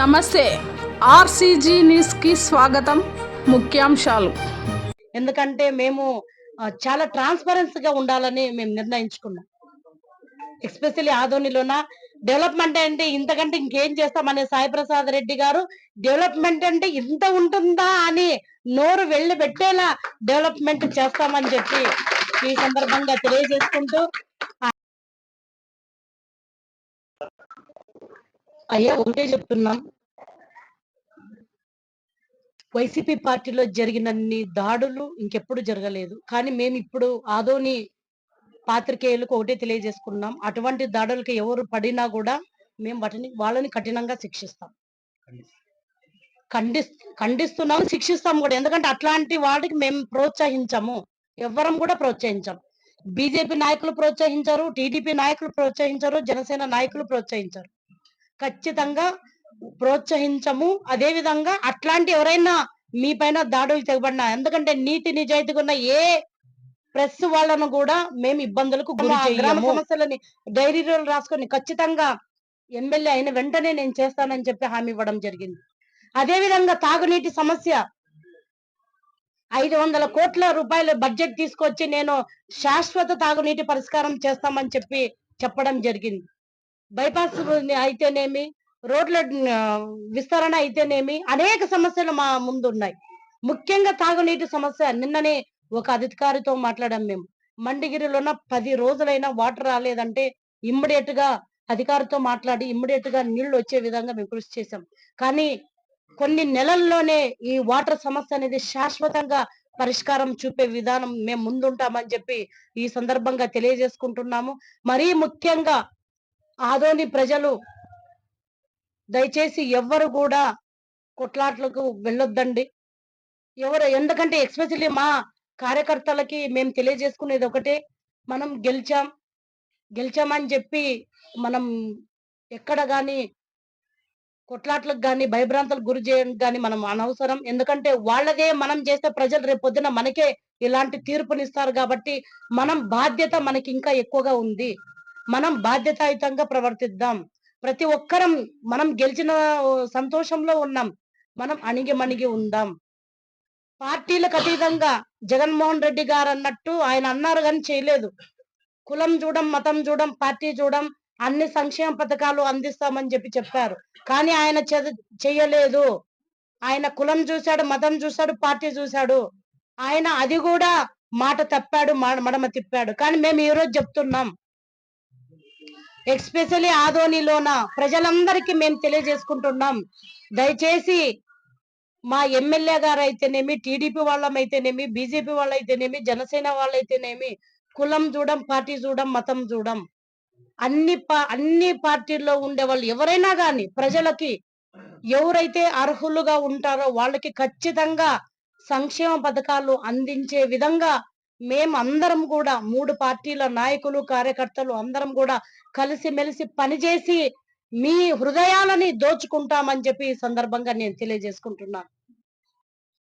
నమస్తే. ఆర్సీజీ న్యూస్కి స్వాగతం. ముఖ్యాంశాలు. ఎందుకంటే మేము చాలా ట్రాన్స్పరెన్సీ గా ఉండాలని మేము నిర్ణయించుకున్నాం. ఎస్పెషల్లీ ఆధోనిలోన డెవలప్మెంట్ అంటే ఇంతకంటే ఇంకేం చేస్తామనే సాయి ప్రసాద్ రెడ్డి గారు డెవలప్మెంట్ అంటే ఇంత ఉంటుందా అని నోరు వెళ్ళి పెట్టేలా డెవలప్మెంట్ చేస్తామని చెప్పి ఈ సందర్భంగా తెలియజేసుకుంటూ అయ్యా ఒకటే చెప్తున్నాం. వైసీపీ పార్టీలో జరిగినన్ని దాడులు ఇంకెప్పుడు జరగలేదు. కానీ మేము ఇప్పుడు ఆదోని పాత్రికేయులకు ఒకటే తెలియజేసుకున్నాం. అటువంటి దాడులకు ఎవరు పడినా కూడా మేము వాటిని వాళ్ళని కఠినంగా శిక్షిస్తాం. ఖండి ఖండిస్తున్నాం శిక్షిస్తాం కూడా. ఎందుకంటే అట్లాంటి వాటికి మేము ప్రోత్సహించము. ఎవ్వరం కూడా ప్రోత్సహించం. బీజేపీ నాయకులు ప్రోత్సహించారు టీడీపీ నాయకులు ప్రోత్సహించారు జనసేన నాయకులు ప్రోత్సహించారు. ఖచ్చితంగా ప్రోత్సహించము. అదే విధంగా అట్లాంటి ఎవరైనా మీ పైన దాడులు తెగబడినా ఎందుకంటే నీతి నిజాయితీగా ఉన్న ఏ ప్రెస్ వాళ్ళను కూడా మేము ఇబ్బందులకు గురి గ్రామ సమస్యలని డైరీలో రాసుకొని ఖచ్చితంగా ఎమ్మెల్యే అయిన వెంటనే నేను చేస్తానని చెప్పి హామీ ఇవ్వడం జరిగింది. అదే విధంగా తాగునీటి సమస్య. ఐదు వందల కోట్ల రూపాయల బడ్జెట్ తీసుకొచ్చి నేను శాశ్వత తాగునీటి పరిష్కారం చేస్తామని చెప్పి చెప్పడం జరిగింది. బైపాస్ అయితేనేమి? రోడ్ల విస్తరణ అయితేనేమి అనేక సమస్యలు మా ముందు ఉన్నాయి ముఖ్యంగా తాగునీటి సమస్య. నిన్ననే ఒక అధికారితో మాట్లాడాం మేము. మండిగిరిలోన పది రోజులైనా వాటర్ రాలేదంటే ఇమ్మీడియట్గా అధికారితో మాట్లాడి ఇమ్మీడియట్గా నీళ్ళు వచ్చే విధంగా మేము కృషి చేశాం. కానీ కొన్ని నెలల్లోనే ఈ వాటర్ సమస్య అనేది శాశ్వతంగా పరిష్కారం చూపే విధానం మేము ముందుంటామని చెప్పి ఈ సందర్భంగా తెలియజేసుకుంటున్నాము. మరీ ముఖ్యంగా ఆదోని ప్రజలు దయచేసి ఎవ్వరు కూడా కొట్లాట్లకు వెళ్ళొద్దండి. ఎవరు ఎందుకంటే ఎక్స్పెషల్లీ మా కార్యకర్తలకి మేము తెలియజేసుకునేది ఒకటే మనం గెలిచాం. గెలిచామని చెప్పి మనం ఎక్కడ కానీ కొట్లాట్లకు కానీ భయభ్రాంతలకు గురి చేయడం కానీ మనం అనవసరం. ఎందుకంటే వాళ్ళదే మనం చేస్తే ప్రజలు రేపు పొద్దున మనకే ఇలాంటి తీర్పునిస్తారు కాబట్టి మనం బాధ్యత మనకి ఇంకా ఎక్కువగా ఉంది. మనం బాధ్యతాయుతంగా ప్రవర్తిద్దాం. ప్రతి ఒక్కరం మనం గెలిచిన సంతోషంలో ఉన్నాం. మనం అణిగి మణిగి ఉందాం. పార్టీలకు అతీతంగా జగన్మోహన్ రెడ్డి గారు అన్నట్టు ఆయన అన్నారు కానీ చేయలేదు. కులం చూడం మతం చూడం పార్టీ చూడం అన్ని సంక్షేమ పథకాలు అందిస్తామని చెప్పి చెప్పారు. కానీ ఆయన చేయలేదు. చెయ్యలేదు ఆయన కులం చూశాడు మతం చూశాడు పార్టీ చూశాడు. ఆయన అది కూడా మాట తప్పాడు మడమ తిప్పాడు. కానీ మేము ఈ రోజు చెప్తున్నాం. ఎస్పెషల్లీ ఆదోనిలోన ప్రజలందరికీ మేము తెలియజేసుకుంటున్నాం. దయచేసి మా ఎమ్మెల్యే గారు అయితేనేమి టీడీపీ వాళ్ళమైతేనేమి బీజేపీ వాళ్ళైతేనేమి జనసేన వాళ్ళైతేనేమి కులం చూడం పార్టీ చూడం మతం చూడం అన్ని పా- అన్ని పార్టీల్లో ఉండే వాళ్ళు ఎవరైనా గాని ప్రజలకి ఎవరైతే అర్హులుగా ఉంటారో వాళ్ళకి ఖచ్చితంగా సంక్షేమ పథకాలు అందించే విధంగా మేము అందరం కూడా మూడు పార్టీల నాయకులు కార్యకర్తలు అందరం కూడా కలిసిమెలిసి పనిచేసి మీ హృదయాలని దోచుకుంటామని చెప్పి ఈ సందర్భంగా నేను తెలియజేసుకుంటున్నాను.